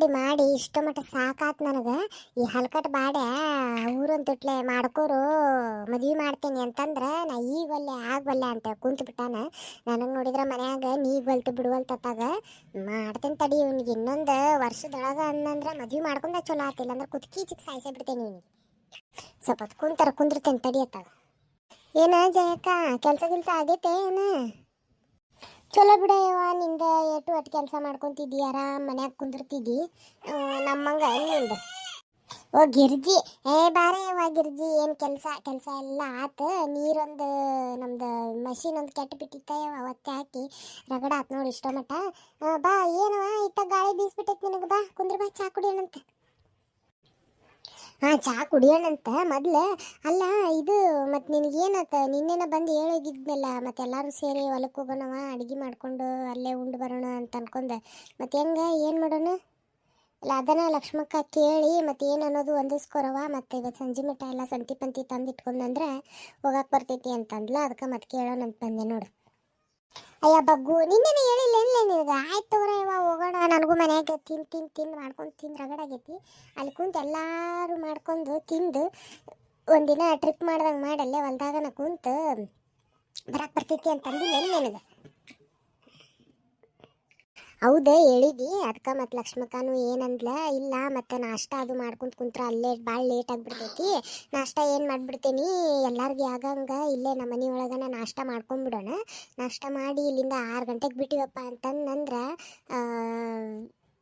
ಮಾಡಿ ಮಾಡಿ ಇಷ್ಟು ಮಟ್ಟ ಸಾಕಾತ್ ನನಗೆ. ಈ ಹಲ್ಕಟ್ ಬಾಡ್ಯ ಊರಂತುಟ್ಲೆ ಮಾಡ್ಕೋರು ಮದ್ವೆ ಮಾಡ್ತೀನಿ ಅಂತಂದ್ರೆ ನಾ ಈಗ ಒಲ್ಲೆ ಅಂತ ಕುಂತು ಬಿಟ್ಟಾನ. ನನಗೆ ನೋಡಿದ್ರೆ ಮನ್ಯಾಗ ನೀ ಬಲ್ತು ಬಿಡುವಲ್ತತ್ತಾಗ ಮಾಡ್ತೇನೆ ತಡಿ ಇವ್ನಿಗೆ ಇನ್ನೊಂದು ವರ್ಷದೊಳಗ ಅನ್ನಂದ್ರೆ ಮದ್ವೆ ಮಾಡ್ಕೊಂಡ ಚಲೋ ಆತಿಲ್ಲ ಅಂದ್ರೆ ಕುತ್ಕಿ ಚಿಕ್ಕ ಸಾಯಿಸೇ ಬಿಡ್ತೇನೆ ಸ್ವಲ್ಪ ಕುಂತಾರ ಕುಂದಿರ್ತೇನೆ ತಡಿ ಅತ್ತಾಗ. ಏನ ಜಯಕ್ಕ, ಕೆಲಸ ಗಿಲ್ಸ ಆಗೈತೆ ಏನ? ಚಲೋ ಬಿಡಯ್ಯವ ನಿಂದ ಎಟ್ಟು ಅಟ್ ಕೆಲಸ ಮಾಡ್ಕೊಂತಿದ್ದಿ, ಆರಾಮ್ ಮನ್ಯಾಗ ಕುಂದಿರ್ತಿದ್ದಿ. ನಮ್ಮಂಗ ನಿಂದ? ಓ, ಗಿರ್ಜಿ. ಏ, ಬಾರೆ ಅವ ಗಿರ್ಜಿ. ಏನು ಕೆಲಸ ಕೆಲಸ ಎಲ್ಲ ಆತ. ನೀರೊಂದು, ನಮ್ದು ಮಷೀನ್ ಒಂದು ಕೆಟ್ಟ ಬಿಟ್ಟಿತ್ತ ಯವ್ವ ಅವತ್ತೆ ಹಾಕಿ. ರಗಡ ಆತ್ ನೋಡಿ ಇಷ್ಟೋ ಮಟ್ಟ. ಬಾ ಏನವ ಇತ್ತ ಗಾಳಿ ಬೀಸ್ಬಿಟ್ಟೈತಿ ನಿನಗೆ, ಬಾ. ಕುಂದ್ರ ಬಾ, ಚಾ ಕುಡಿಯೋಣಂತ. ಹಾಂ, ಚಾ ಕುಡಿಯೋಣಂತ. ಮೊದ್ಲು ಅಲ್ಲ, ಇದು ಮತ್ತು ನಿನಗೇನತ್ತ ನಿನ್ನೆನ ಬಂದು ಹೇಳೋಗಿದ್ನಲ್ಲ ಮತ್ತೆ ಎಲ್ಲರೂ ಸೇರಿ ಹೊಲಕ್ಕೆ ಹೋಗೋಣವ, ಅಡುಗೆ ಮಾಡ್ಕೊಂಡು ಅಲ್ಲೇ ಉಂಡು ಬರೋಣ ಅಂತ ಅನ್ಕೊಂಡೆ ಮತ್ತೆ ಹೆಂಗೆ, ಏನು ಮಾಡೋಣ? ಇಲ್ಲ ಅದನ್ನ ಲಕ್ಷ್ಮಕ್ಕ ಕೇಳಿ ಮತ್ತೆ ಏನು ಅನ್ನೋದು ಹೊಂದಿಸ್ಕೊರವ ಮತ್ತೆ ಇವತ್ತು ಸಂಜೆ ಮಠ ಎಲ್ಲ ಸಂತಿ ಪಂತಿ ತಂದು ಇಟ್ಕೊಂಡಂದ್ರೆ ಹೋಗಕ್ಕೆ ಬರ್ತೈತಿ ಅಂತಂದ್ಲ, ಅದಕ್ಕೆ ಮತ್ತೆ ಕೇಳೋಣ ಅಂತ ಬಂದೆ ನೋಡು. ಅಯ್ಯ ಬಗ್ಗು, ನಿನ್ನೆನೇ ಹೇಳಿಲ್ಲ ನಿನಗೆ ಆಯ್ತು ತಗೋರ ಇವ ಹೋಗೋಣ. ನನಗೂ ಮನ್ಯಾಗ ತಿಂದು ತಿಂದು ತಿಂದು ಮಾಡ್ಕೊಂಡು ತಿಂದು ರಗಡಾಗೈತಿ ಅಲ್ಲಿ ಕುಂತು ಎಲ್ಲರೂ ಮಾಡ್ಕೊಂಡು ತಿಂದು ಒಂದಿನ ಟ್ರಿಪ್ ಮಾಡ್ದಂಗೆ ಮಾಡಲ್ಲೇ ಹೊಲ್ದಾಗ ನಾ ಕುಂತು ಬರಕ್ಕೆ ಬರ್ತೈತಿ ಅಂತಂದಿಲ್ಲ ನಿನಗೆ. ಹೌದೇ, ಹೇಳಿದಿ. ಅದಕ್ಕೆ ಮತ್ತು ಲಕ್ಷ್ಮಕ್ಕನು ಏನಂದ್ಲ, ಇಲ್ಲ ಮತ್ತೆ ನಾಷ್ಟ ಅದು ಮಾಡ್ಕೊಂತ ಕುಂತ್ರ ಅಲ್ಲೇ ಭಾಳ ಲೇಟ್ ಆಗಿಬಿಡ್ತೈತಿ. ನಾಷ್ಟ ಏನು ಮಾಡಿಬಿಡ್ತೀನಿ, ಎಲ್ಲಾರ್ಗಿ ಆಗಂಗ ಇಲ್ಲೇ ನಮ್ಮ ಮನೆ ಒಳಗನ ನಾಷ್ಟ ಮಾಡ್ಕೊಂಡ್ಬಿಡೋಣ ನಾಷ್ಟ ಮಾಡಿ ಇಲ್ಲಿಂದ ಆರು ಗಂಟೆಗೆ ಬಿಟ್ಟಿವಪ್ಪ ಅಂತಂದ್ರೆ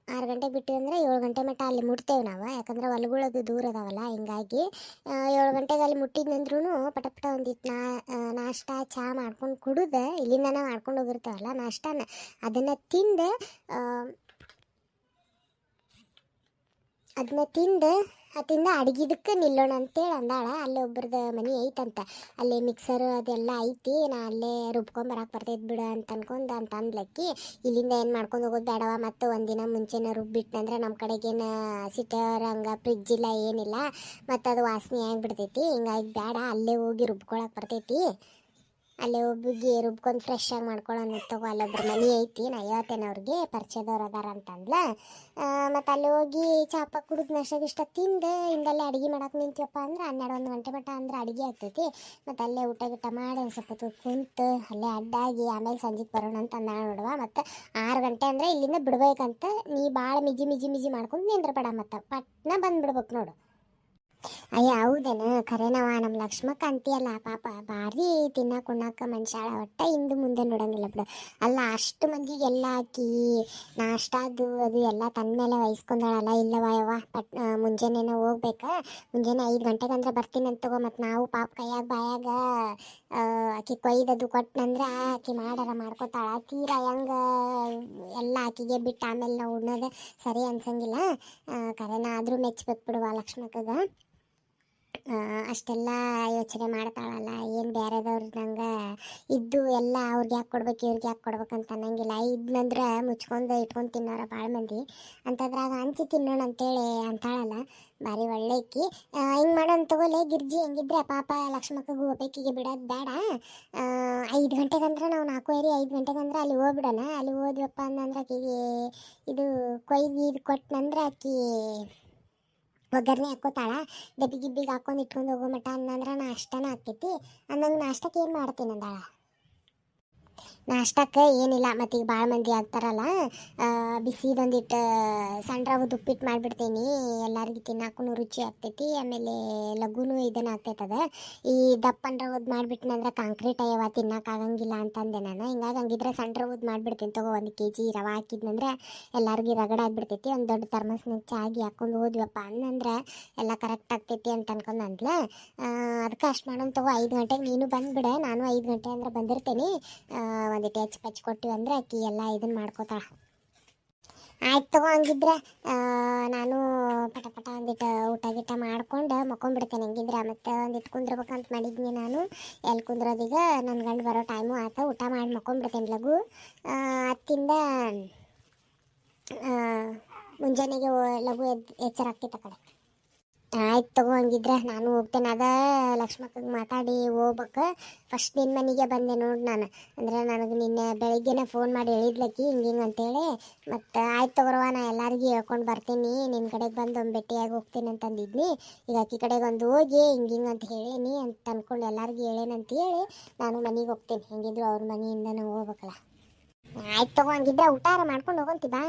ಆರು ಗಂಟೆಗೆ ಬಿಟ್ಟು ಅಂದ್ರೆ ಏಳು ಗಂಟೆ ಮಟ್ಟ ಅಲ್ಲಿ ಮುಟ್ತೇವೆ ನಾವು. ಯಾಕಂದ್ರೆ ಹೊಲಗಳದು ದೂರ ಅದಾವಲ್ಲ, ಹಿಂಗಾಗಿ ಏಳು ಗಂಟೆಗೆ ಅಲ್ಲಿ ಮುಟ್ಟಿದ್ನಂದ್ರೂ ಪಟ ಪಟ ಒಂದಿತ್ತು ನಾ ನಾಷ್ಟ ಚಹಾ ಮಾಡ್ಕೊಂಡು ಕುಡಿದು, ಇಲ್ಲಿಂದನೇ ಮಾಡ್ಕೊಂಡು ಹೋಗಿರ್ತೇವಲ್ಲ ನಾಷ್ಟನ. ಅದನ್ನು ತಿಂದು ಅದನ್ನ ತಿಂದು ಅತಿಂದ ಅಡ್ಗಿದಕ್ಕೆ ನಿಲ್ಲೋಣ ಅಂತೇಳಿ ಅಂದಾಳ. ಅಲ್ಲಿ ಒಬ್ರದ್ದು ಮನೆ ಐತಂತ. ಅಲ್ಲಿ ಮಿಕ್ಸರ್ ಅದೆಲ್ಲ ಐತಿ, ನಾ ಅಲ್ಲೇ ರುಬ್ಕೊಂಬರಕ್ಕೆ ಬರ್ತೈತೆ ಬಿಡು ಅಂತ ಅನ್ಕೊಂಡು ಅಂತ ಅಂದ್ಲಕ್ಕಿ, ಇಲ್ಲಿಂದ ಏನು ಮಾಡ್ಕೊಂಡು ಹೋಗೋದು ಬೇಡವ ಮತ್ತು ಒಂದಿನ ಮುಂಚೆನೇ ರುಬ್ಬಿಟ್ನಂದ್ರೆ ನಮ್ಮ ಕಡೆಗೇನು ಸಿಟರ್ ಹಂಗೆ ಫ್ರಿಜ್ ಇಲ್ಲ ಏನಿಲ್ಲ ಮತ್ತು ಅದು ವಾಸನೆ ಆಗಿಬಿಡ್ತೈತಿ. ಹಿಂಗಾಗಿ ಬೇಡ ಅಲ್ಲೇ ಹೋಗಿ ರುಬ್ಕೊಳಕ್ಕೆ ಬರ್ತೈತಿ. ಅಲ್ಲೇ ಒಬ್ಬಿಗೆ ರುಬ್ಕೊಂಡು ಫ್ರೆಶ್ ಆಗಿ ಮಾಡ್ಕೊಳ್ಳೋಣ ತಗೋ, ಅಲ್ಲೊಬ್ರು ಮನೆ ಐತಿ, ನಾ ಹೇಳ್ತೇನೆ ಅವ್ರಿಗೆ, ಪರಿಚಯದವ್ರು ಅದಾರ ಅಂತಂದ್ಲ. ಮತ್ತು ಅಲ್ಲಿ ಹೋಗಿ ಚಾಪ ಕುಡಿದು ನಷ್ಟ ಇಷ್ಟ ತಿಂದು, ಹಿಂದಲ್ಲೇ ಅಡುಗೆ ಮಾಡಕ್ಕೆ ನಿಂತೀವಪ್ಪ ಅಂದ್ರೆ ಹನ್ನೆರಡು ಒಂದು ಗಂಟೆ ಮಟ್ಟ ಅಂದ್ರೆ ಅಡುಗೆ ಆಗ್ತೈತಿ. ಮತ್ತು ಅಲ್ಲೇ ಊಟ ಗಿಟ್ಟ ಮಾಡಿ ಒಂದು ಸ್ವಲ್ಪ ಕುಂತು ಅಲ್ಲೇ ಅಡ್ಡಾಗಿ ಆಮೇಲೆ ಸಂಜೆಗೆ ಬರೋಣ ಅಂತ ಅಂದ ನೋಡುವ. ಮತ್ತು ಆರು ಗಂಟೆ ಅಂದರೆ ಇಲ್ಲಿಂದ ಬಿಡ್ಬೇಕಂತ ನೀ ಭಾಳ ಮಿಜಿ ಮಿಜಿ ಮಿಜಿ ಮಾಡ್ಕೊಂಡು ನಿಂದ್ರಬೇಡ ಮತ್ತು. ಪಟ್ನ ಬಂದ್ಬಿಡ್ಬೇಕು ನೋಡು. ಅಯ್ಯ, ಹೌದೇನ? ಖರೇನವ ನಮ್ಮ ಲಕ್ಷ್ಮಕ್ಕ ಅಂತೀಯಲ್ಲ, ಪಾಪ ಭಾರಿ ತಿನ್ನಕ್ಕೆ ಉಣ್ಣಾಕ ಮನುಷ್ಯಾಳ ಒಟ್ಟ ಹಿಂದೆ ಮುಂದೆ ನೋಡಂಗಿಲ್ಲ ಬಿಡು. ಅಲ್ಲ, ಅಷ್ಟು ಮಂದಿಗೆ ಎಲ್ಲ ಹಾಕಿ, ನಾಷ್ಟ ಅದು ಎಲ್ಲ ತನ್ನ ಮೇಲೆ ವಹಿಸ್ಕೊಂಡಾಳಲ್ಲ ಇಲ್ಲವ ಯವ್ವ, ಪಟ್ ಮುಂಜಾನೆನ ಹೋಗ್ಬೇಕಾ. ಮುಂಜಾನೆ ಐದು ಗಂಟೆಗೆ ಅಂದ್ರೆ ಬರ್ತೀನಿ ಅಂತ ತಗೋ ಮತ್ತು ನಾವು ಪಾಪ ಕೈಯಾಗ, ಬಾಯಾಗ ಆಕೆ ಕೊಯ್ದದು ಕೊಟ್ಟನಂದ್ರೆ ಆಕಿ ಮಾಡಾರ ಮಾಡ್ಕೊತಾಳ. ತೀರಾ ಹೆಂಗ, ಎಲ್ಲ ಆಕಿಗೆ ಬಿಟ್ಟು ಆಮೇಲೆ ನಾವು ಉಣ್ಣೋದು ಸರಿ ಅನ್ಸಂಗಿಲ್ಲ. ಕರೆನ ಆದರೂ ಮೆಚ್ಬೇಕು ಬಿಡುವ ಲಕ್ಷ್ಮಕ್ಕಗ. ಅಷ್ಟೆಲ್ಲ ಯೋಚನೆ ಮಾಡ್ತಾಳಲ್ಲ, ಏನು ಬೇರೆದವ್ರದಂಗೆ ಇದ್ದು ಎಲ್ಲ ಅವ್ರಿಗೆ ಯಾಕೆ ಕೊಡ್ಬೇಕು, ಇವ್ರಿಗೆ ಯಾಕೆ ಅಂತ ಅನ್ನಂಗಿಲ್ಲ. ಇದ್ನಂದ್ರೆ ಮುಚ್ಕೊಂಡು ಇಟ್ಕೊಂಡು ತಿನ್ನೋರ ಭಾಳ ಮಂದಿ. ಅಂಥದ್ರಾಗ ಹಂಚಿ ತಿನ್ನೋಣ ಅಂತೇಳಿ ಅಂತಾಳಲ್ಲ, ಭಾರಿ ಒಳ್ಳೆಕಿ ಹಿಂಗೆ ಮಾಡೋಣ ತಗೋಲೆ, ಗಿರ್ಜಿ ಹೆಂಗಿದ್ರೆ ಪಾಪ ಲಕ್ಷ್ಮಕ್ಕಗೂ ಒಬ್ಬಾಕಿಗೆ ಬಿಡೋದು ಬೇಡ ಐದು ಗಂಟೆಗಂದ್ರೆ ನಾವು ನಾಲ್ಕೂವರೆ, ಐದು ಗಂಟೆಗಂದ್ರೆ ಅಲ್ಲಿ ಹೋಗ್ಬಿಡೋಣ. ಅಲ್ಲಿ ಹೋದ್ವಪ್ಪ ಅಂದ್ರೆ ಆಕಿಗೆ ಇದು ಕೊಯ್ದು ಇದು ಕೊಟ್ಟನಂದ್ರೆ ಆಕಿ ಒಗ್ಗರಣೆ ಹಾಕೋತಾಳ ಡಬ್ಬಿ ಗಿಬ್ಬಿಗೆ ಹಾಕೊಂಡು ಇಟ್ಕೊಂಡು ಹೋಗೋ ಮಟ ಅನ್ನಂದ್ರೆ ನಾಷ್ಟನ ಆಗ್ತೈತಿ ಅನ್ನಂಗೆ ನಾಷ್ಟಕ್ಕೆ ಏನು ಮಾಡ್ತೀನಿ ಅಂದಾಳ? ನಾಷ್ಟಕ್ಕೆ ಏನಿಲ್ಲ, ಮತ್ತು ಈಗ ಭಾಳ ಮಂದಿ ಆಗ್ತಾರಲ್ಲ ಬಿಸಿದೊಂದಿಟ್ಟು ಸಣ್ಣ ಉಪ್ಪಿಟ್ಟು ಮಾಡಿಬಿಡ್ತೀನಿ, ಎಲ್ಲರಿಗೂ ತಿನ್ನಕ್ಕೂ ರುಚಿ ಆಗ್ತೈತಿ, ಆಮೇಲೆ ಲಘುನು ಇದನ್ನ ಆಗ್ತೈತದ ಈ ದಪ್ಪನ ರವದ್ ಮಾಡಿಬಿಟ್ನಂದ್ರೆ ಕಾಂಕ್ರೀಟ್ ಅಯ್ಯವ ತಿನ್ನಕ್ಕಾಗಂಗಿಲ್ಲ ಅಂತಂದೆ ನಾನು. ಹಿಂಗಾಗಿ ಹಂಗಿದ್ರೆ ಸಣ್ಣ ರವದ್ ಮಾಡಿಬಿಡ್ತೀನಿ ತಗೋ, ಒಂದು ಕೆ ಜಿ ರವೆ ಹಾಕಿದ್ನಂದ್ರೆ ಎಲ್ಲರಿಗೂ ರಗಡ ಆಗ್ಬಿಡ್ತೈತಿ, ಒಂದು ದೊಡ್ಡ ಥರ್ಮಸ್ನಾಗ ಚಾಗಿ ಹಾಕೊಂಡು ಹೋದ್ವಪ್ಪ ಅನ್ನಂದ್ರೆ ಎಲ್ಲ ಕರೆಕ್ಟ್ ಆಗ್ತೈತಿ ಅಂತ ಅನ್ಕೊಂಡು ಅಂದ್ಲೆ. ಅದಕ್ಕೆ ಅಷ್ಟು ಮಾಡೋಣ ತಗೋ, ಐದು ಗಂಟೆಗೆ ನೀನು ಬಂದ್ಬಿಡೆ, ನಾನು ಐದು ಗಂಟೆ ಅಂದ್ರೆ ಬಂದಿರ್ತೀನಿ. ಒಂದಿಟ್ಟು ಹೆಚ್ಚು ಪಚ್ಚು ಕೊಟ್ಟಿವಿ ಅಂದ್ರೆ ಅಕ್ಕಿ ಎಲ್ಲ ಇದನ್ನ ಮಾಡ್ಕೋತಾಳ. ಆಯ್ತು ತಗೋ ಹಂಗಿದ್ರೆ ನಾನು ಪಟ ಪಟ ಒಂದಿಟ್ಟು ಊಟ ಗೀಟ ಮಾಡ್ಕೊಂಡು ಮಕ್ಕೊಂಡ್ಬಿಡ್ತೇನೆ ಹಂಗಿದ್ರೆ. ಮತ್ತೆ ಒಂದಿಟ್ಟು ಕುಂದ್ರಬೇಕಂತ ಮಾಡಿದ್ನಿ ನಾನು. ಎಲ್ಲಿ ಕುಂದ್ರೋದೀಗ ನನ್ನ ಗಂಡು ಬರೋ ಟೈಮು ಆತ, ಊಟ ಮಾಡಿ ಮಕ್ಕೊಂಡ್ಬಿಡ್ತೇನೆ ಲಘು. ಅತ್ತಿಂದ ಮುಂಜಾನೆಗೆ ಲಘು ಎದ್ ಎಚ್ಚರ ಆಗ್ತೈತೆ ಆ ಕಡೆ ಆಯ್ತು ತಗೋ ನಾನು ಹೋಗ್ತೇನೆ. ಅದ ಲಕ್ಷ್ಮಕ್ಕಗೆ ಮಾತಾಡಿ ಹೋಗ್ಬೇಕ. ಫಸ್ಟ್ ನಿನ್ನ ಮನೆಗೆ ಬಂದೆ ನೋಡಿ ನಾನು. ಅಂದ್ರೆ ನನಗೆ ನಿನ್ನೆ ಬೆಳಿಗ್ಗೆನೆ ಫೋನ್ ಮಾಡಿ ಹೇಳಿದ್ಲಕ್ಕಿ ಹಿಂಗೆ ಹಿಂಗೆ ಅಂತೇಳಿ. ಮತ್ತು ಆಯ್ತು ತಗೋರವ ನಾ ಎಲ್ಲರಿಗೂ ಹೇಳ್ಕೊಂಡು ಬರ್ತೀನಿ. ನಿನ್ನ ಕಡೆಗೆ ಬಂದು ಒಂದು ಭೇಟಿಯಾಗಿ ಹೋಗ್ತೀನಿ ಅಂತಂದಿದ್ನಿ ಈಗ ಆಕಿ ಕಡೆಗೆ ಒಂದು ಹೋಗಿ ಹಿಂಗೆ ಹಿಂಗೆ ಅಂತ ಹೇಳೀನಿ ಅಂತ ಅಂದ್ಕೊಂಡು ಎಲ್ಲರಿಗೂ ಹೇಳೇನಂತ ಹೇಳಿ ನಾನು ಮನೆಗೆ ಹೋಗ್ತೀನಿ. ಹೆಂಗಿದ್ರು ಅವ್ರ ಮನೆಯಿಂದನೇ ಹೋಗ್ಬೇಕಲ್ಲ. ಆಯ್ತು ತಗೋ ಹಂಗಿದ್ರೆ ಊಟ ಮಾಡ್ಕೊಂಡು ಹೋಗಂತಿ ಬಾ.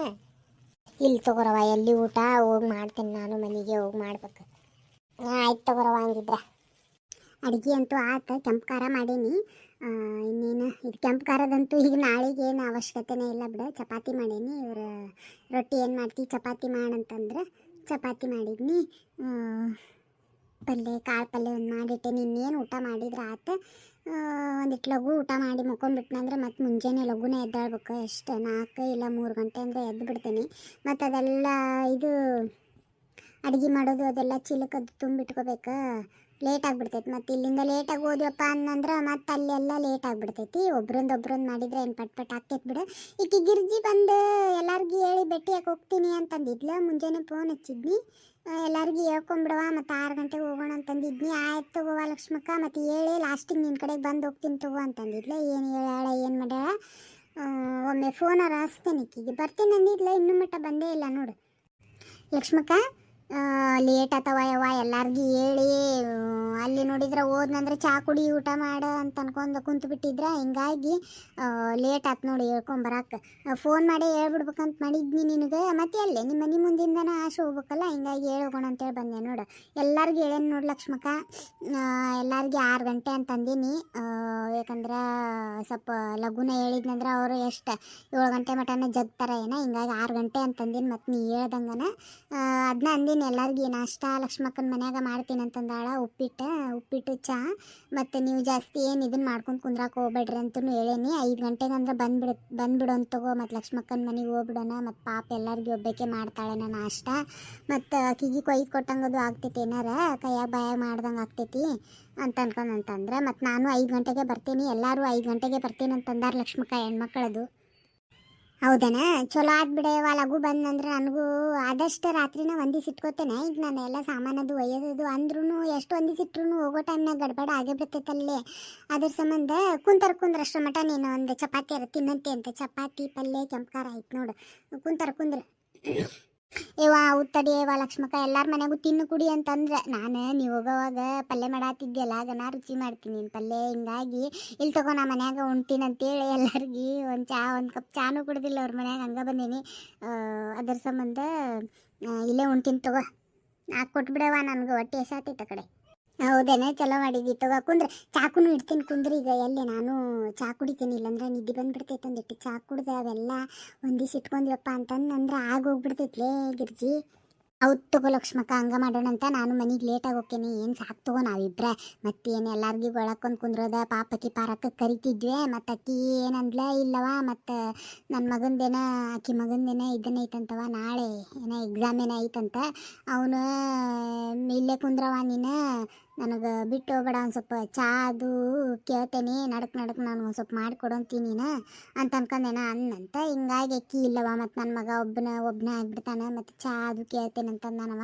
ಇಲ್ಲಿ ತಗೋರವ ಎಲ್ಲಿ ಊಟ, ಹೋಗಿ ಮಾಡ್ತೀನಿ ನಾನು ಮನೆಗೆ, ಹೋಗಿ ಮಾಡ್ಬೇಕು. ಆಯ್ತು ತಗೋರವ ಹಂಗಿದ್ರೆ. ಅಡುಗೆ ಅಂತೂ ಆತ, ಕೆಂಪು ಖಾರ ಮಾಡೀನಿ. ಇನ್ನೇನು, ಇದು ಕೆಂಪು ಖಾರದಂತೂ ಈಗ ನಾಳೆಗೆ ಏನು ಅವಶ್ಯಕತೆನೇ ಇಲ್ಲ ಬಿಡು. ಚಪಾತಿ ಮಾಡೀನಿ, ಇವರು ರೊಟ್ಟಿ ಏನು ಮಾಡ್ತೀವಿ ಚಪಾತಿ ಮಾಡಂತಂದ್ರೆ ಚಪಾತಿ ಮಾಡಿದ್ನಿ. ಪಲ್ಯ, ಕಾಳು ಪಲ್ಯ ಒಂದು ಮಾಡಿಟ್ಟೆ. ಇನ್ನೇನು ಊಟ ಮಾಡಿದ್ರೆ ಆತ? ಒಂದಿಟ್ಟು ಲಘು ಊಟ ಮಾಡಿ ಮುಕ್ಕೊಂಡ್ಬಿಟ್ನಂದ್ರೆ ಮತ್ತೆ ಮುಂಜಾನೆ ಲಘುನ ಎದ್ದಾಳ್ಬೇಕು. ಎಷ್ಟು ನಾಲ್ಕು ಇಲ್ಲ ಮೂರು ಗಂಟೆ ಅಂದರೆ ಎದ್ದು ಬಿಡ್ತೀನಿ. ಮತ್ತು ಅದೆಲ್ಲ ಇದು ಅಡುಗೆ ಮಾಡೋದು ಅದೆಲ್ಲ ಚಿಲಕದ್ದು ತುಂಬಿಟ್ಕೋಬೇಕು. ಲೇಟ್ ಆಗಿಬಿಡ್ತೈತಿ. ಮತ್ತು ಇಲ್ಲಿಂದ ಲೇಟಾಗಿ ಹೋದ್ವಪ್ಪ ಅನ್ನಂದ್ರೆ ಮತ್ತೆ ಅಲ್ಲೆಲ್ಲ ಲೇಟ್ ಆಗಿಬಿಡ್ತೈತಿ. ಒಬ್ರೊಂದು ಒಬ್ರೊಂದು ಮಾಡಿದರೆ ಏನು ಪಟ್ ಪಟ್ ಆಗ್ತೈತಿ ಬಿಡು. ಈಕಿ ಗಿರ್ಜಿ ಬಂದು ಎಲ್ಲರಿಗೂ ಹೇಳಿ ಭೇಟಿಯಾಗಿ ಹೋಗ್ತೀನಿ ಅಂತಂದಿದ್ಲು. ಮುಂಜಾನೆ ಫೋನ್ ಹಚ್ಚಿದ್ನಿ. ಎಲ್ಲರಿಗೂ ಹೇಳ್ಕೊಂಬಿಡುವ ಮತ್ತು ಆರು ಗಂಟೆಗೆ ಹೋಗೋಣ ಅಂತಂದಿದ್ನಿ. ಆಯ್ತು ತಗೋವ ಲಕ್ಷ್ಮಕ್ಕ, ಮತ್ತು ಹೇಳಿ ಲಾಸ್ಟಿಗೆ ನಿನ್ನ ಕಡೆಗೆ ಬಂದು ಹೋಗ್ತೀನಿ ತಗೋ ಅಂತಂದಿದ್ಲೆ. ಏನು ಹೇಳಾಳ ಏನು ಮಾಡ್ಯಾಳ? ಒಮ್ಮೆ ಫೋನ್ ಹಚ್ತೇನೆ ಬರ್ತೀನಿ ಅಂದಿದ್ಲ, ಇನ್ನೂ ಮಟ್ಟ ಬಂದೇ ಇಲ್ಲ ನೋಡು. ಲಕ್ಷ್ಮಕ್ಕ? ಲೇಟ್ ಆತವ ಯವ್ವ ಎಲ್ಲಾರ್ಗಿ ಹೇಳಿ. ಅಲ್ಲಿ ನೋಡಿದ್ರೆ ಹೋದ್ನಂದ್ರೆ ಚಾ ಕುಡಿ ಊಟ ಮಾಡ ಅಂತ ಅನ್ಕೊಂಡು ಕುಂತು ಬಿಟ್ಟಿದ್ರ ಹಿಂಗಾಗಿ ಲೇಟ್ ಆತ್ ನೋಡಿ ಹೇಳ್ಕೊಂಬರಕ್ಕೆ ಫೋನ್ ಮಾಡಿ ಹೇಳ್ಬಿಡ್ಬೇಕಂತ ಮಾಡಿದ್ನಿ ನಿನಗೆ. ಮತ್ತೆ ಅಲ್ಲೇ ನಿಮ್ಮ ಮನೆ ಮುಂದಿಂದನ ಆಶೆ ಹೋಗ್ಬೇಕಲ್ಲ ಹಿಂಗಾಗಿ ಅಂತ ಅಂತೇಳಿ ಬಂದೆ ನೋಡು. ಎಲ್ಲರಿಗೂ ಹೇಳೇನು ನೋಡಿ ಲಕ್ಷ್ಮಕ್ಕ. ಎಲ್ಲರಿಗೆ ಆರು ಗಂಟೆ ಅಂತ ಅಂದೀನಿ. ಆ, ಯಾಕಂದ್ರೆ ಸ್ವಲ್ಪ ಲಘುನ ಹೇಳಿದ್ನಂದ್ರೆ ಅವರು ಎಷ್ಟು ಏಳು ಗಂಟೆ ಮಟನ ಜಗ್ತಾರ ಏನೋ ಹಿಂಗಾಗಿ ಆರು ಗಂಟೆ ಅಂತಂದೀನಿ ಮತ್ತು ನೀ ಹೇಳ್ದಂಗನ. ಅದನ್ನ ಅಂದಿನಿ ಎಲ್ಲರಿಗೂ ನಾಷ್ಟ ಲಕ್ಷ್ಮಕ್ಕನ ಮನ್ಯಾಗ ಮಾಡ್ತೀನಿ ಅಂತಂದಾಳ. ಉಪ್ಪಿಟ್ಟು ಉಪ್ಪಿಟ್ಟು, ಚಾ. ಮತ್ತು ನೀವು ಜಾಸ್ತಿ ಏನು ಇದನ್ನು ಮಾಡ್ಕೊಂಡು ಕುಂದ್ರಾಕ ಹೋಗ್ಬೇಡ್ರಿ ಅಂತಲೂ ಹೇಳೇನಿ. ಐದು ಗಂಟೆಗೆ ಅಂದ್ರೆ ಬಂದ್ಬಿಡ ಅಂತ ತಗೋ. ಮತ್ತು ಲಕ್ಷ್ಮಕ್ಕನ ಮನೆಗೆ ಹೋಗ್ಬಿಡೋಣ. ಮತ್ತು ಪಾಪ ಎಲ್ಲರಿಗೂ ಒಬ್ಬಕ್ಕೆ ಮಾಡ್ತಾಳೆ ನಾಷ್ಟ. ಮತ್ತು ಕಿಗಿ ಕೊಯ್ದು ಕೊಟ್ಟಂಗದು ಆಗ್ತೈತಿ ಏನಾರ. ಕೈಯಾಗ ಬಾಯಾಗ ಮಾಡ್ದಂಗೆ ಆಗ್ತೈತಿ ಅಂತ ಅನ್ಕೊಂಡು ಮತ್ತು ನಾನು ಐದು ಗಂಟೆಗೆ ಬರ್ತೀನಿ. ಎಲ್ಲರೂ ಐದು ಗಂಟೆಗೆ ಬರ್ತೀನಿ ಅಂತಂದಾರ ಲಕ್ಷ್ಮಕ್ಕ ಹೆಣ್ಮಕ್ಳದು. ಹೌದನಾ? ಚಲೋ ಆದ್ಬಿಡೆವ ಲಘು ಬಂದಂದ್ರೆ ನನಗೂ ಆದಷ್ಟು ರಾತ್ರಿನ ಹೊಂದಿಸಿಟ್ಕೋತೇನೆ. ಈಗ ನಾನು ಎಲ್ಲ ಸಾಮಾನದು, ಒಯ್ಯೋದು ಅಂದ್ರೂ ಎಷ್ಟು ಹೊಂದಿಸಿಟ್ರು ಹೋಗೋ ಟೈಮ್ನಾಗ ಗಡ್ಬಡ ಆಗೇ ಬಿಡ್ತೈತಲ್ಲೇ ಅದ್ರ ಸಂಬಂಧ ಕುಂತರ ಕುಂದ್ರಷ್ಟು ಮಟ ನೀನು ಒಂದು ಚಪಾತಿ ಅರ ತಿನ್ನಂತೆ ಅಂತ. ಚಪಾತಿ, ಪಲ್ಯ ಕೆಂಪಕಾರ ಆಯ್ತು ನೋಡು. ಕುಂತರ್ ಕುಂದ್ರ. ಏವ ಉತ್ತಡಿ ಏವಾ ಲಕ್ಷ್ಮಕ್ಕ, ಎಲ್ಲಾರ ಮನೆಗೂ ತಿನ್ನು ಕುಡಿ ಅಂತಂದ್ರೆ, ನಾನು ನೀವು ಹೋಗೋವಾಗ ಪಲ್ಯ ಮಾಡಾತಿದ್ಯಲ್ಲ ಆಗ ನಾ ರುಚಿ ಮಾಡ್ತೀನಿ ನಿನ್ನ ಪಲ್ಯ, ಹಿಂಗಾಗಿ ಇಲ್ಲಿ ತಗೋ ನಾ ಮನ್ಯಾಗ ಉಣ್ತೀನಿ ಅಂತೇಳಿ ಎಲ್ಲರಿಗೂ ಒಂದು ಚಾ, ಒಂದು ಕಪ್ ಚಾನೂ ಕುಡ್ದಿಲ್ಲ ಅವ್ರ ಮನ್ಯಾಗ, ಹಂಗೆ ಬಂದೀನಿ. ಅದ್ರ ಸಂಬಂಧ ಇಲ್ಲೇ ಉಣ್ತೀನಿ ತಗೋ. ನಾ ಕೊಟ್ಬಿಡವ ನನಗೆ ಹೊಟ್ಟೆ ಎಸಾತೈತೆ ಆ ಕಡೆ. ಹೌದೇನೆ? ಚಲೋ ಮಾಡಿದಿ ತಗೋ. ಕುಂದ್ರೆ ಚಾಕುನು ಇಡ್ತೀನಿ ಕುಂದ್ರಿ ಈಗ. ಎಲ್ಲಿ ನಾನು ಚಾ ಕುಡಿತೀನಿ, ಇಲ್ಲಂದ್ರೆ ನಿದ್ದೆ ಬಂದ್ಬಿಡ್ತೈತೆ ಅಂದಿಟ್ಟು ಚಾ ಕುಡ್ದೆ ಅವೆಲ್ಲ ಒಂದಿಸ್ ಇಟ್ಕೊಂಡ್ವಪ್ಪ ಅಂತಂದ್ರೆ ಆಗೋಗ್ಬಿಡ್ತೈತ್ಲೇ ಗಿರ್ಜಿ. ಹೌದು ತಗೋ ಲಕ್ಷ್ಮಕ್ಕ, ಹಂಗ ಮಾಡೋಣ ಅಂತ ನಾನು ಮನೆಗೆ ಲೇಟಾಗಿ ಹೋಗ್ತೀನಿ. ಏನು ಸಾಕು ತಗೋ ನಾವಿಬ್ರೆ. ಮತ್ತೇನು ಎಲ್ಲಾರ್ಗೂ ಒಳಕೊಂಡು ಕುಂದ್ರದ? ಪಾಪಕ್ಕಿ ಪಾರಕ್ಕ ಕರಿತಿದ್ವಿ. ಮತ್ತು ಅಕ್ಕಿ ಏನಂದ್ಲ ಇಲ್ಲವ. ಮತ್ತು ನನ್ನ ಮಗಂದೇನ, ಅಕ್ಕಿ ಮಗಂದೇನ ಇದನ್ನ ಐತಂತವ. ನಾಳೆ ಏನೋ ಎಕ್ಸಾಮ್ ಏನೋ ಐತಂತ. ಅವನು ಇಲ್ಲೇ ಕುಂದ್ರವ ನೀನು. ನನಗೆ ಬಿಟ್ಟು ಹೋಗಬೇಡ ಒಂದು ಸ್ವಲ್ಪ ಚಾ ಅದು ಕೇಳ್ತೇನೆ, ನಡಕ್ ನಡಕ್ ನಾನು ಒಂದು ಸ್ವಲ್ಪ ಮಾಡಿಕೊಡು ಅಂತೀನಿ ನೀನು. ಅಂತ ಅನ್ಕೊಂಡೇನ ಅನ್ನಂತ ಹಿಂಗಾಗಿ ಅಕ್ಕಿ ಇಲ್ಲವ, ಮತ್ತು ನನ್ನ ಮಗ ಒಬ್ಬನ ಒಬ್ಬನೇ ಆಗಿಬಿಡ್ತಾನೆ, ಮತ್ತು ಚಾ ಅದು ಕೇಳ್ತೇನೆ ಅಂತಂದನವ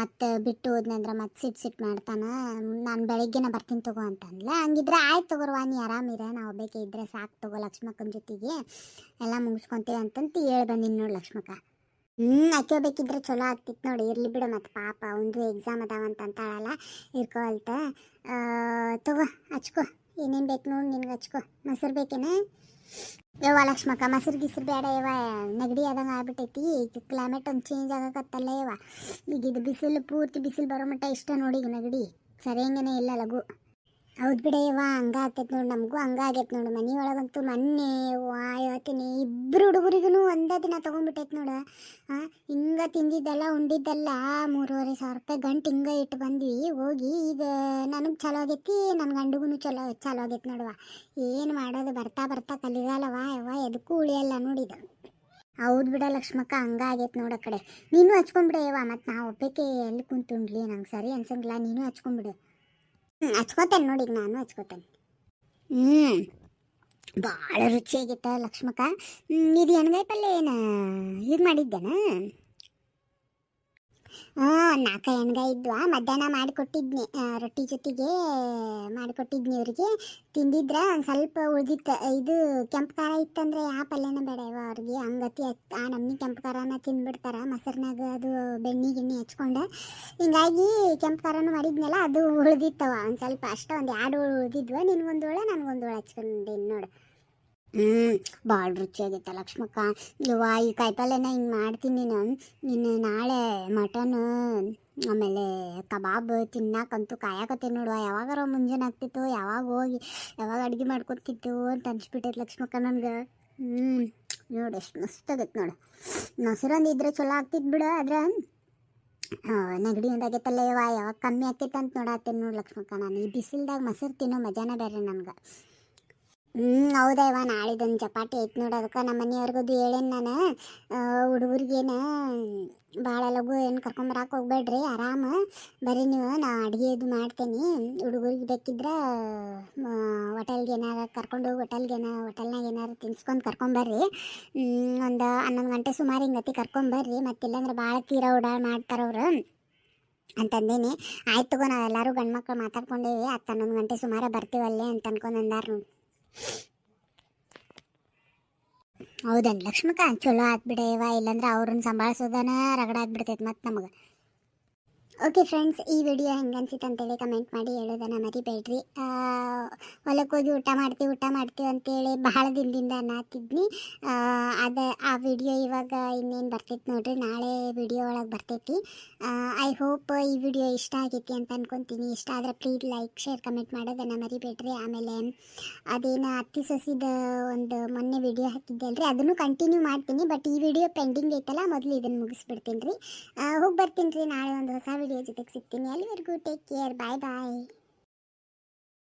ಮತ್ತು ಬಿಟ್ಟು ಹೋದ್ನಂದ್ರೆ ಮತ್ತೆ ಸಿಟ್ಟು ಸಿಟ್ಟು ಮಾಡ್ತಾನೆ. ನಾನು ಬೆಳಿಗ್ಗೆನ ಬರ್ತೀನಿ ತಗೋ ಅಂತಂದ್ಲ. ಹಂಗಿದ್ರೆ ಆಯ್ತು ತಗೋರ್ವ, ನೀ ಆರಾಮಿರ ನಾವು ಒಬ್ಬಕ್ಕೆ ಇದ್ರೆ ಸಾಕು ತಗೋ ಲಕ್ಷ್ಮಕ್ಕನ ಜೊತೆಗೆ. ಎಲ್ಲ ಮುಗಿಸ್ಕೊತೀವಿ ಅಂತಂತ ಹೇಳಿ ಬಂದಿನಿ ನೋಡಿ ಲಕ್ಷ್ಮಕ್ಕ. ಹ್ಞೂ ಬೇಕಿದ್ರೆ ಚಲೋ ಆಗ್ತಿತ್ತು ನೋಡಿ. ಇರ್ಲಿ ಬಿಡು ಮತ್ತು ಪಾಪ ಒಂದು ಎಕ್ಸಾಮ್ ಅದಾವಂತ ಅಂತಾಳಲ್ಲ, ಇರ್ಕೊಳ್ತ. ತಗೋ, ಹಚ್ಕೋ. ಏನೇನು ಬೇಕು ನೋಡಿ ನಿನ್ಗೆ ಹಚ್ಕೋ. ಮೊಸರು ಬೇಕೇನೆ? ಯವ್ವ ಲಕ್ಷ್ಮಕ್ಕ, ಮೊಸರು ಗಿಸರು ಬೇಡ ಯವ್ವ. ನೆಗಡಿ ಆದಂಗೆ ಆಗ್ಬಿಟ್ಟೈತಿ. ಈಗ ಕ್ಲೈಮೇಟ್ ಒಂದು ಚೇಂಜ್ ಆಗಕತ್ತಲ್ಲ ಯವ್ವ. ಈಗ ಬಿಸಿಲು, ಪೂರ್ತಿ ಬಿಸಿಲು ಬರೋ ಮಟ್ಟ ಇಷ್ಟ ನೋಡಿ ಈಗ ನೆಗಡಿ. ಸರಿಯಂಗನೇ ಇಲ್ಲ ಲಘು. ಹೌದು ಬಿಡ, ಯವ್ವ, ಹಂಗ ಆಗ್ತೈತೆ ನೋಡು ನಮಗೂ ಹಂಗಾಗೈತೆ ನೋಡು ಮನೆಯೊಳಗಂತೂ ಮೊನ್ನೆ ವಾ ಹೇಳ್ತೀನಿ ಇಬ್ಬರು ಹುಡುಗರಿಗೂ ಒಂದೇ ದಿನ ತೊಗೊಂಡ್ಬಿಟ್ಟೈತೆ ನೋಡು. ಹಿಂಗೆ ತಿಂದಿದ್ದೆಲ್ಲ, ಉಂಡಿದ್ದೆಲ್ಲ, ಮೂರುವರೆ ಸಾವಿರ ರೂಪಾಯಿ ಗಂಟು ಹಿಂಗೆ ಇಟ್ಟು ಬಂದ್ವಿ. ಹೋಗಿ ಈಗ ನನಗೆ ಚಲೋ ಆಗೈತಿ ನನ್ನ ಗಂಡಿಗೂ ಚಲೋ ಚಲೋ ಆಗೈತೆ ನೋಡುವ ಏನು ಮಾಡೋದು, ಬರ್ತಾ ಬರ್ತಾ ಕಲಿಗಾಲವ ಯವ್ವ, ಎದಕ್ಕೂ ಉಳಿಯಲ್ಲ ನೋಡಿದ ಹೌದು ಬಿಡ ಲಕ್ಷ್ಮಕ್ಕ ಹಂಗಾಗೈತೆ ನೋಡ ಕಡೆ. ನೀನು ಹಚ್ಕೊಂಡ್ಬಿಡ ಯವ್ವ ಮತ್ತು ನಾ ಒಬ್ಬಕ್ಕೆ ಎಲ್ಲಿ ಕುಂತುಂಡ್ಲಿ ನಂಗೆ ಸರಿ ಅನ್ಸಂಗಿಲ್ಲ, ನೀನು ಹಚ್ಕೊಂಡ್ಬಿಡು ಹಚ್ಕೋತೇನೆ ನೋಡಿ ನಾನು ಹಚ್ಕೋತೇನೆ. ಹ್ಞೂ ಭಾಳ ರುಚಿಯಾಗಿತ್ತ ಲಕ್ಷ್ಮಕ್ಕ. ಇದು ಎಣ್ಗಾಯಿ ಪಲ್ಯ ಏನು? ಇದು ಮಾಡಿದ್ದೇನ? ಹಾಂ, ನಾಲ್ಕು ಎಣ್ಗಾಯಿ ಇದ್ವಾ. ಮಧ್ಯಾಹ್ನ ಮಾಡಿಕೊಟ್ಟಿದ್ನಿ. ರೊಟ್ಟಿ ಜೊತೆಗೆ ಮಾಡಿಕೊಟ್ಟಿದ್ನಿ ಅವ್ರಿಗೆ. ತಿಂದಿದ್ರೆ ಒಂದು ಸ್ವಲ್ಪ ಉಳ್ದಿತ್ತು. ಇದು ಕೆಂಪು ಖಾರ ಇತ್ತಂದ್ರೆ ಯಾವ ಪಲ್ಯನ ಬೇಡ ಅವ್ರಿಗೆ? ಹಂಗತಿ ಆ ನಮ್ನಿ ಕೆಂಪು ಖಾರನ ತಿಂದ್ಬಿಡ್ತಾರೆ. ಮೊಸರಿನಾಗ ಅದು ಬೆಣ್ಣೆ ಗಿಣ್ಣೆ ಹಚ್ಕೊಂಡು. ಹಿಂಗಾಗಿ ಕೆಂಪು ಖಾರನೂ ಮಾಡಿದ್ನಲ್ಲ, ಅದು ಉಳಿದಿತ್ತವ. ಒಂದು ಸ್ವಲ್ಪ ಅಷ್ಟೇ ಒಂದು ಎರಡು ಉಳಿದಿದ್ವ. ನಿನ್ಗೊಂದು ಒಳೆ, ನನಗೊಂದು ಒಳೆ ಹಚ್ಕೊಂಡೇನು ನೋಡು. ಹ್ಞೂ ಭಾಳ ರುಚಿಯಾಗೈತೆ ಲಕ್ಷ್ಮಕ್ಕ. ಇಲ್ವಾ ಈ ಕಾಯಿಪಲ್ಯನ ಹಿಂಗೆ ಮಾಡ್ತೀನಿ ನಾನು. ಇನ್ನು ನಾಳೆ ಮಟನ್ ಆಮೇಲೆ ಕಬಾಬ್ ತಿನ್ನಕ್ಕಂತೂ ಕಾಯಕತ್ತೀನಿ ನೋಡುವ. ಯಾವಾಗಾರ ಮುಂಜಾನೆ ಆಗ್ತಿತ್ತು, ಯಾವಾಗ ಹೋಗಿ, ಯಾವಾಗ ಅಡುಗೆ ಮಾಡ್ಕೊತಿತ್ತು ಅಂತ ಅನ್ಸ್ಬಿಟ್ಟೈತೆ ಲಕ್ಷ್ಮಕ್ಕ ನನಗೆ. ಹ್ಞೂ ನೋಡು ಎಷ್ಟು ಮಸ್ತ್ ಆಗೈತೆ ನೋಡು. ಮೊಸರೊಂದು ಇದ್ರೆ ಚಲೋ ಆಗ್ತಿತ್ತು ಬಿಡು, ಆದ್ರೆ ನೆಗಡಿ ಒಂದಾಗೈತಲ್ಲ ಯವ್ವ ಯಾವಾಗ ಕಮ್ಮಿ ಆಗ್ತೈತೆ ಅಂತ ನೋಡತ್ತೀನಿ ನೋಡಿ ಲಕ್ಷ್ಮಕ್ಕ ನಾನು. ಈ ಬಿಸಿಲ್ದಾಗ ಮೊಸರು ತಿನ್ನೋ ಮಜಾನ ಬೇರೆ ನನಗೆ. ಹ್ಞೂ ಹೌದಾ ಇವ? ನಾಳಿದೊಂದು ಚಪಾತಿ ಐತೆ ನೋಡಿ ಅದಕ್ಕೆ. ನಮ್ಮ ಮನೆಯವ್ರಿಗದು ಹೇಳೇನು ನಾನು ಹುಡುಗರಿಗೇನು ಭಾಳ ಲಗು ಏನು ಕರ್ಕೊಂಬರಕ್ಕೆ ಹೋಗ್ಬೇಡ್ರಿ, ಆರಾಮ. ಬರೀ ನೀವು, ನಾ ಅಡುಗೆ ಇದು ಮಾಡ್ತೇನೆ. ಹುಡುಗರಿಗೆ ಬೇಕಿದ್ರೆ ಹೋಟೆಲ್ಗೆ ಏನಾರು ಕರ್ಕೊಂಡು ಹೋಗಿ ಹೋಟೆಲ್ಗೆ ಏನ ಹೋಟೆಲ್ನಾಗ ಏನಾರು ತಿನ್ಸ್ಕೊಂಡು ಕರ್ಕೊಂಬರ್ರಿ ಒಂದು ಹನ್ನೊಂದು ಗಂಟೆ ಸುಮಾರು ಹಿಂಗತಿ ಕರ್ಕೊಂಬರ್ರಿ ಮತ್ತಿಲ್ಲಾಂದ್ರೆ ಭಾಳ ತೀರ ಓಡಾಡ್ ಮಾಡ್ತಾರವ್ರು ಅಂತಂದೇನಿ. ಆಯ್ತು ತಗೋ, ನಾವೆಲ್ಲರೂ ಗಂಡು ಮಕ್ಳು ಮಾತಾಡ್ಕೊಂಡೇವಿ. ಹತ್ತು ಹನ್ನೊಂದು ಗಂಟೆ ಸುಮಾರು ಬರ್ತೀವಲ್ಲೇ ಅಂತ ಅನ್ಕೊಂಡು ಅಂದಾರ ಹೌದನ್ ಲಕ್ಷ್ಮಕ್ಕ ಚಲೋ ಆಗ್ಬಿಡೇವಾ ಇಲ್ಲಾಂದ್ರೆ ಅವ್ರನ್ನ ಸಂಭಾಳಿಸೋದನ ರಗಡ ಆಗ್ಬಿಡ್ತೈತೆ ಮತ್ತೆ ನಮಗೆ. ಓಕೆ ಫ್ರೆಂಡ್ಸ್ ಈ ವಿಡಿಯೋ ಹೆಂಗೆ ಅನ್ಸಿತ್ತು ಅಂತೇಳಿ ಕಮೆಂಟ್ ಮಾಡಿ ಹೇಳೋದನ್ನು ಮರಿಬೇಡ್ರಿ. ಹೊಲಕ್ಕೆ ಹೋಗಿ ಊಟ ಮಾಡ್ತೀವಿ ಊಟ ಮಾಡ್ತೀವಿ ಅಂತೇಳಿ ಬಹಳ ದಿನದಿಂದ ಅನ್ನತ್ತಿದ್ನಿ ಅದ, ಆ ವಿಡಿಯೋ ಇವಾಗ ಇನ್ನೇನು ಬರ್ತೈತಿ ನೋಡ್ರಿ, ನಾಳೆ ವಿಡಿಯೋ ಒಳಗೆ ಬರ್ತೈತಿ. ಐ ಹೋಪ್ ಈ ವಿಡಿಯೋ ಇಷ್ಟ ಆಗೈತಿ ಅಂತ ಅನ್ಕೊತೀನಿ. ಇಷ್ಟ ಆದರೆ ಪ್ಲೀಸ್ ಲೈಕ್ ಶೇರ್ ಕಮೆಂಟ್ ಮಾಡೋದನ್ನು ಮರಿಬೇಡ್ರಿ. ಆಮೇಲೆ ಅದೇನು ಅತ್ತಿ ಸಸಿದ ಒಂದು ಮೊನ್ನೆ ವಿಡಿಯೋ ಹಾಕಿದ್ದೆ ಅಲ್ರಿ ಅದನ್ನು ಕಂಟಿನ್ಯೂ ಮಾಡ್ತೀನಿ. ಬಟ್ ಈ ವಿಡಿಯೋ ಪೆಂಡಿಂಗ್ ಐತಲ್ಲ, ಮೊದಲು ಇದನ್ನು ಮುಗಿಸ್ಬಿಡ್ತೀನಿ ರೀ. ಹೋಗಿ ಬರ್ತೀನಿ ರೀ, ನಾಳೆ ಒಂದು ಹೊಸ ವಿಡಿಯೋ ಜೊತೆಗೆ ಸಿಗ್ತೀನಿ ಅಲ್ಲಿವರೆಗೂ ಟೇಕ್ ಕೇರ್ ಬಾಯ್ ಬಾಯ್